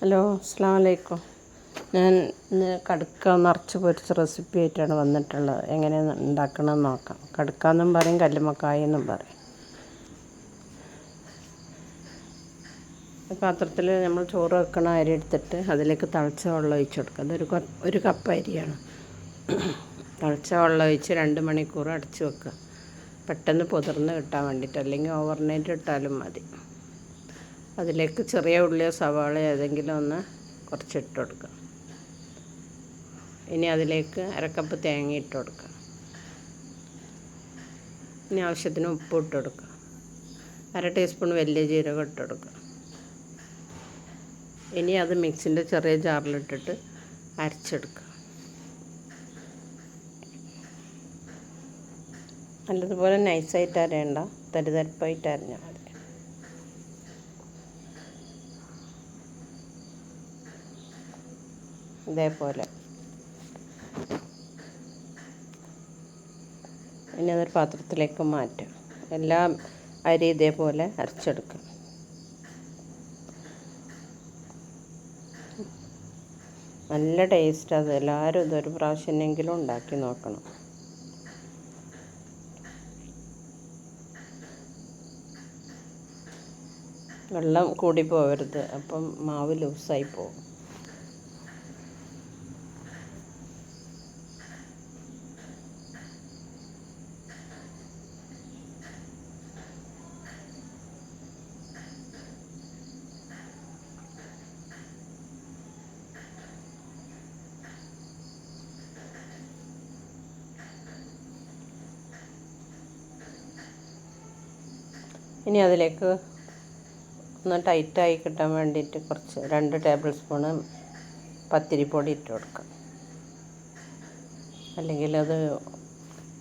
Hello അസ്സാം വലൈക്കും ഞാൻ ഇന്ന് കടുക്ക നിറച്ച് പൊരിച്ച റെസിപ്പി ആയിട്ടാണ് വന്നിട്ടുള്ളത്. എങ്ങനെ ഉണ്ടാക്കണമെന്ന് നോക്കാം. കടുക്ക എന്നും പറയും കല്ലുമക്കായ എന്നും പറയും. പാത്രത്തിൽ നമ്മൾ ചോറ് വെക്കണ അരി എടുത്തിട്ട് അതിലേക്ക് തിളച്ച വെള്ളം ഒഴിച്ച് കൊടുക്കുക. അതൊരു ഒരു കപ്പ് അരിയാണ്. തിളച്ച വെള്ളം ഒഴിച്ച് രണ്ട് മണിക്കൂർ അടച്ച് വെക്കുക. പെട്ടെന്ന് പുതിർന്ന് കിട്ടാൻ വേണ്ടിയിട്ട് അല്ലെങ്കിൽ ഓവർനൈറ്റ് ഇട്ടാലും മതി. അതിലേക്ക് ചെറിയ ഉള്ളിയോ സവാളയോ ഏതെങ്കിലും ഒന്ന് കുറച്ച് ഇട്ട് കൊടുക്കുക ഇനി അതിലേക്ക് അരക്കപ്പ് തേങ്ങ ഇട്ട് കൊടുക്കുക ഇനി ആവശ്യത്തിന് ഉപ്പ് ഇട്ട് കൊടുക്കുക അര ടീസ്പൂൺ വലിയ ജീരകം ഇട്ട് കൊടുക്കുക ഇനി അത് മിക്സിന്റെ ചെറിയ ജാറിലിട്ടിട്ട് അരച്ചെടുക്കുക നല്ലതുപോലെ നൈസായിട്ട് അരയണ്ട തരിതരിപ്പായിട്ട് അരഞ്ഞാൽ മതി. ഇതേപോലെ. ഇനി അതൊരു പാത്രത്തിലേക്ക് മാറ്റുക എല്ലാം അരി ഇതേപോലെ അരച്ചെടുക്കുക നല്ല ടേസ്റ്റ് അത്. എല്ലാവരും ഇതൊരു പ്രാവശ്യമെങ്കിലും ഉണ്ടാക്കി നോക്കണം. വെള്ളം കൂടി പോകരുത് അപ്പം മാവ് ലൂസായി പോകും. ഇനി അതിലേക്ക് ഒന്ന് ടൈറ്റായി കിട്ടാൻ വേണ്ടിയിട്ട് കുറച്ച് രണ്ട് ടേബിൾ സ്പൂണ് പത്തിരിപ്പൊടി ഇട്ട് കൊടുക്കാം അല്ലെങ്കിൽ അത്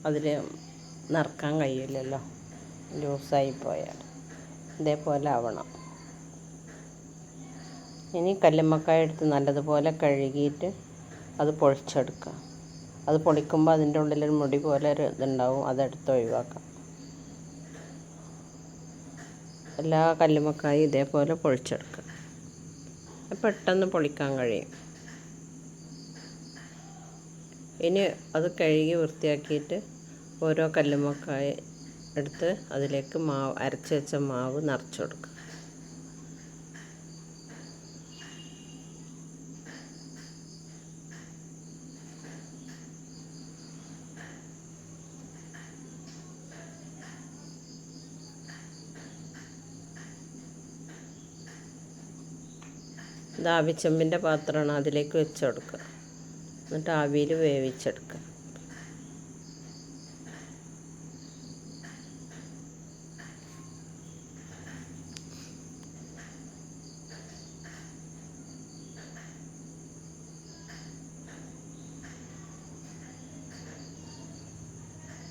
അതിൽ നിറക്കാൻ കഴിയില്ലല്ലോ. ലൂസായി പോയാൽ. ഇതേപോലെ ആവണം. ഇനി കല്ലുമ്മക്കായ എടുത്ത് നല്ലതുപോലെ കഴുകിയിട്ട് അത് പൊളിച്ചെടുക്കുക. അത് പൊളിക്കുമ്പോൾ അതിന്റെ ഉള്ളിലൊരു മുടി പോലെ ഒരു ഇതുണ്ടാവും. അതെടുത്ത് ഒഴിവാക്കാം എല്ലാ കല്ലുമ്മക്കായും ഇതേപോലെ പൊളിച്ചെടുക്കുക. പെട്ടെന്ന് പൊളിക്കാൻ കഴിയും. ഇനി അത് കഴുകി വൃത്തിയാക്കിയിട്ട് ഓരോ കല്ലുമ്മക്കായ എടുത്ത് അതിലേക്ക് മാവ് അരച്ച് വെച്ച മാവ് നിറച്ച് കൊടുക്കുക. ഇത് ആവിച്ചെമ്പിന്റെ പാത്രമാണ്. അതിലേക്ക് വെച്ച് കൊടുക്കുക. എന്നിട്ട് ആവിയിൽ വേവിച്ചെടുക്കുക.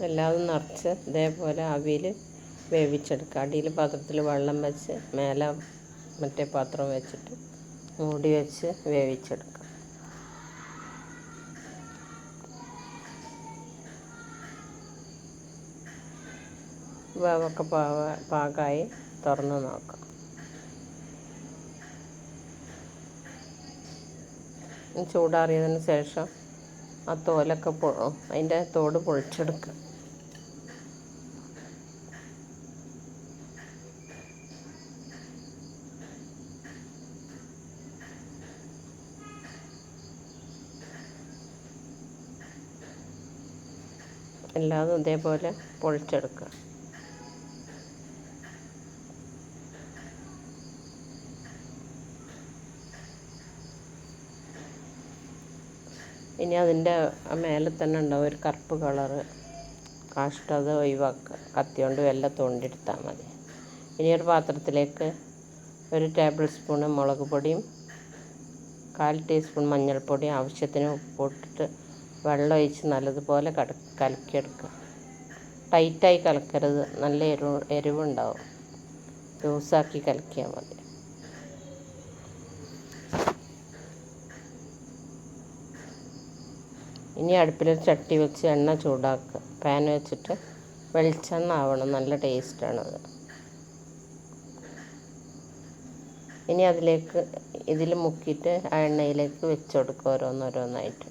എല്ലാതും നിറച്ച് ഇതേപോലെ ആവിയിൽ വേവിച്ചെടുക്കുക. അടിയിൽ പാത്രത്തിൽ വെള്ളം വെച്ച് മേലെ മറ്റേ പാത്രം വെച്ചിട്ട്. മൂടി വെച്ച് വേവിച്ചെടുക്കുക വേവൊക്കെ പാക പാകമായി തുറന്ന് നോക്കാം. ചൂടാറിയതിന് ശേഷം ആ തോലൊക്കെ പൊ അതിന്റെ തോട് പൊളിച്ചെടുക്കുക എല്ലാതും ഇതേപോലെ പൊളിച്ചെടുക്കുക. ഇനി അതിന്റെ മേലെ തന്നെ ഉണ്ടാവും ഒരു കറുപ്പ് കളറ് കാഷ്ടം അത് ഒഴിവാക്കുക. കത്തി കൊണ്ട് വെല്ല തോണ്ടിയെടുത്താൽ മതി. ഇനി ഒരു പാത്രത്തിലേക്ക് ഒരു ടേബിൾ സ്പൂണ് മുളക് പൊടിയും കാൽ ടീസ്പൂൺ മഞ്ഞൾപ്പൊടിയും ആവശ്യത്തിന് ഉപ്പിട്ടിട്ട് വെള്ളം ഒഴിച്ച് നല്ലതുപോലെ കട കലക്കിയെടുക്കുക ടൈറ്റായി കലക്കരുത്. നല്ല എരിവ് എരിവുണ്ടാവും. ലൂസാക്കി കലക്കിയാൽ മതി. ഇനി അടുപ്പിലൊരു ചട്ടി വെച്ച് എണ്ണ ചൂടാക്കുക. പാൻ വെച്ചിട്ട് വെളിച്ചെണ്ണ ആവണം. നല്ല ടേസ്റ്റാണത് ഇനി അതിലേക്ക് ഇതിൽ മുക്കിയിട്ട് ആ എണ്ണയിലേക്ക് വെച്ച് കൊടുക്കുക ഓരോന്നോരോന്നായിട്ട്.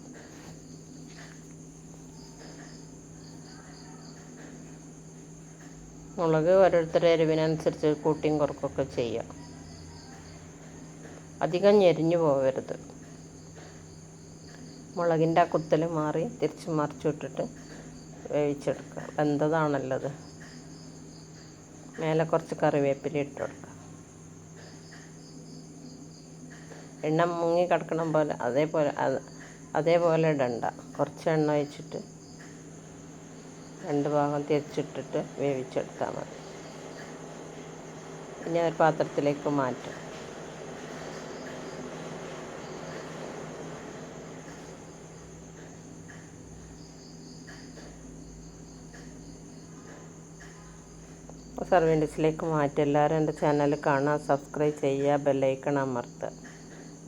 മുളക് ഓരോരുത്തരുടെ എരിവിനനുസരിച്ച് കൂട്ടിയും കുറക്കൊക്കെ ചെയ്യാം. അധികം ഞെരിഞ്ഞു പോകരുത് മുളകിന്റെ ആ കുത്തൽ മാറി തിരിച്ച് മറിച്ചിട്ടിട്ട് വേവിച്ചെടുക്കുക. വെന്തതാണല്ലോ അത് മേലെ കുറച്ച് കറിവേപ്പില ഇട്ട് കൊടുക്കുക. എണ്ണ മുങ്ങി കിടക്കണം പോലെ അതേപോലെ അതേപോലെ ഇടണ്ട. കുറച്ച് എണ്ണ ഒഴിച്ചിട്ട് രണ്ട് ഭാഗം തിരിച്ചിട്ടിട്ട് വേവിച്ചെടുത്താൽ മതി. ഇനി ഒരു പാത്രത്തിലേക്ക് മാറ്റാം സർവീൻ ഡിഷിലേക്ക് മാറ്റി. എല്ലാവരും എന്റെ ചാനൽ കാണാൻ സബ്സ്ക്രൈബ് ചെയ്യുക ബെല്ലൈക്കൺ അമർത്തുക.